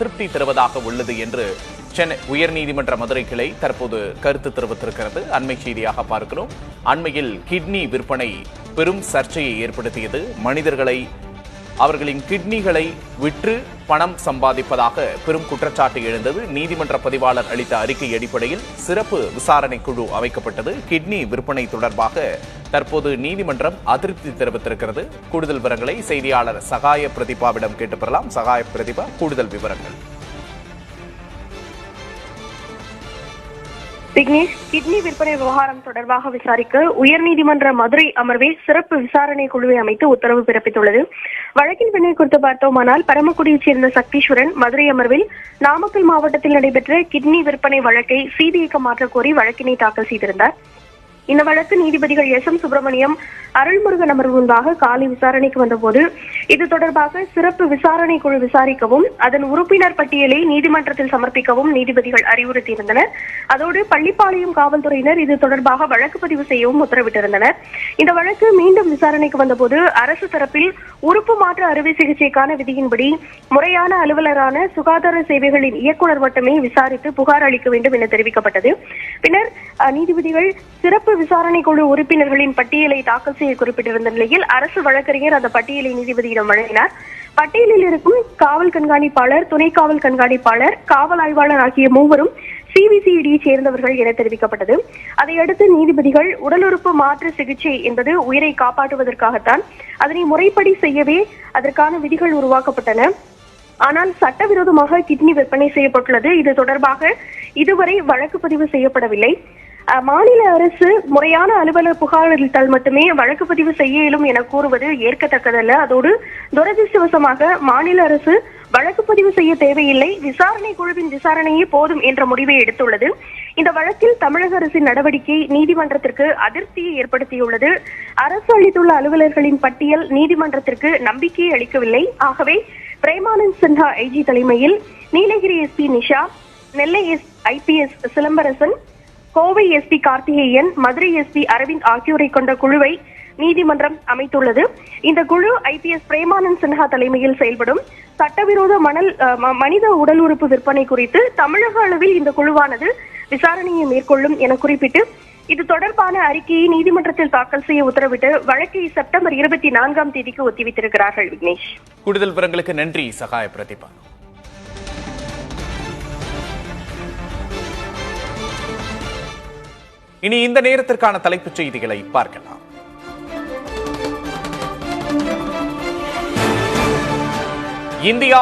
திருப்தி தருவதாக உள்ளது என்று சென்னை உயர்நீதிமன்ற மதுரை கிளை தற்போது கருத்து தெரிவித்திருக்கிறது. அண்மை செய்தியாக பார்க்கிறோம். அண்மையில் கிட்னி விற்பனை பெரும் சர்ச்சையை ஏற்படுத்தியது. மனிதர்களை அவர்களின் கிட்னிகளை விற்று பணம் சம்பாதிப்பதாக பெரும் குற்றச்சாட்டு எழுந்தது. நீதிமன்ற பதிவாளர் அளித்த அறிக்கை அடிப்படையில் சிறப்பு விசாரணை குழு அமைக்கப்பட்டது. கிட்னி விற்பனை தொடர்பாக தற்போது நீதிமன்றம் அதிருப்தி தெரிவித்திருக்கிறது. கூடுதல் விவரங்களை செய்தியாளர் சகாய பிரதிபாவிடம் கேட்டு பெறலாம் சகாய பிரதிபா கூடுதல் விவரங்கள். விக்னேஷ் கிட்னி விற்பனை விவகாரம் தொடர்பாக விசாரிக்க உயர்நீதிமன்ற மதுரை அமர்வில் சிறப்பு விசாரணை குழுவை அமைத்து உத்தரவு பிறப்பித்துள்ளது. வழக்கின் வினை குறித்து பார்த்தோமானால் பரமக்குடியைச் சேர்ந்த சக்தீஸ்வரன் மதுரை அமர்வில் நாமக்கல் மாவட்டத்தில் நடைபெற்ற கிட்னி விற்பனை வழக்கை சிபிஐக்கு மாற்றக்கோரி வழக்கினை தாக்கல் செய்திருந்தார். இந்த வழக்கு நீதிபதிகள் எஸ் எம் சுப்பிரமணியம் அருள்முருகன் அமர்வு முன்பாக காலை விசாரணைக்கு வந்தபோது இது தொடர்பாக சிறப்பு விசாரணை குழு விசாரிக்கவும் அதன் உறுப்பினர் பட்டியலை நீதிமன்றத்தில் சமர்ப்பிக்கவும் நீதிபதிகள் அறிவுறுத்தியிருந்தனர். அதோடு பள்ளிப்பாளையம் காவல்துறையினர் இது தொடர்பாக வழக்கு பதிவு செய்யவும் உத்தரவிட்டிருந்தனர். இந்த வழக்கு மீண்டும் விசாரணைக்கு வந்தபோது அரசு தரப்பில் உறுப்பு மாற்று அறுவை சிகிச்சைக்கான விதியின்படி முறையான அலுவலரான சுகாதார சேவைகளின் இயக்குநர் மட்டுமே விசாரித்து புகார் அளிக்க வேண்டும் என தெரிவிக்கப்பட்டது. பின்னர் அஹ், நீதிபதிகள் சிறப்பு விசாரணை குழு உறுப்பினர்களின் பட்டியலை தாக்கல் செய்ய குறிப்பிட்டிருந்த நிலையில் அரசு வழக்கறிஞர் அந்த பட்டியலை நீதிபதியிடம் வழங்கினார். பட்டியலில் இருக்கும் காவல் கண்காணிப்பாளர் துணை காவல் கண்காணிப்பாளர் காவல் ஆய்வாளர் ஆகிய மூவரும் சிபிசிஐடியை சேர்ந்தவர்கள் என தெரிவிக்கப்பட்டது. அதையடுத்து நீதிபதிகள் உடல் உறுப்பு மாற்று சிகிச்சை என்பது உயிரை காப்பாற்றுவதற்காகத்தான் அதனை முறைப்படி செய்யவே அதற்கான விதிகள் உருவாக்கப்பட்டன. ஆனால் சட்டவிரோதமாக கிட்னி விற்பனை செய்யப்பட்டுள்ளது. இது தொடர்பாக இதுவரை வழக்கு பதிவு செய்யப்படவில்லை. மாநில அரசு முறையான அலுவலர் புகார் அளித்தால் மட்டுமே வழக்கு பதிவு செய்ய இயலும் என கூறுவது ஏற்கத்தக்கதல்ல. அதோடு துரதிருஷ்டவசமாக மாநில அரசு வழக்கு பதிவு செய்ய தேவையில்லை. விசாரணை குழுவின் விசாரணையே போதும் என்ற முடிவை எடுத்துள்ளது. இந்த வழக்கில் தமிழக அரசின் நடவடிக்கை நீதிமன்றத்திற்கு அதிருப்தியை ஏற்படுத்தியுள்ளது. அரசு அளித்துள்ள அலுவலர்களின் பட்டியல் நீதிமன்றத்திற்கு நம்பிக்கையை அளிக்கவில்லை. ஆகவே பிரேமானந்த் சின்ஹா ஐஜி தலைமையில் Nilgiri SP Nisha Nellai S IPS Silambarasan Kovai SP Karthikeyan Madurai SP Aravind ஆகியோரை கொண்ட குழுவை நீதிமன்றம் அமைத்துள்ளது. இந்த குழு ஐபிஎஸ் பிரேமானந்த் சின்ஹா தலைமையில் செயல்படும். சட்டவிரோத மணல் மனித உடல் உறுப்பு விற்பனை குறித்து தமிழக அளவில் இந்த குழுவானது விசாரணையை மேற்கொள்ளும் என குறிப்பிட்டு இது தொடர்பான அறிக்கையை நீதிமன்றத்தில் தாக்கல் செய்ய உத்தரவிட்டு வழக்கை செப்டம்பர் இருபத்தி நான்காம் தேதிக்கு ஒத்திவைத்திருக்கிறார்கள் விக்னேஷ். கூடுதல் விவரங்களுக்கு நன்றி சகாய பிரதிபா. இனி இந்த நேரத்திற்கான தலைப்புச் செய்திகளை பார்க்கலாம். இந்தியா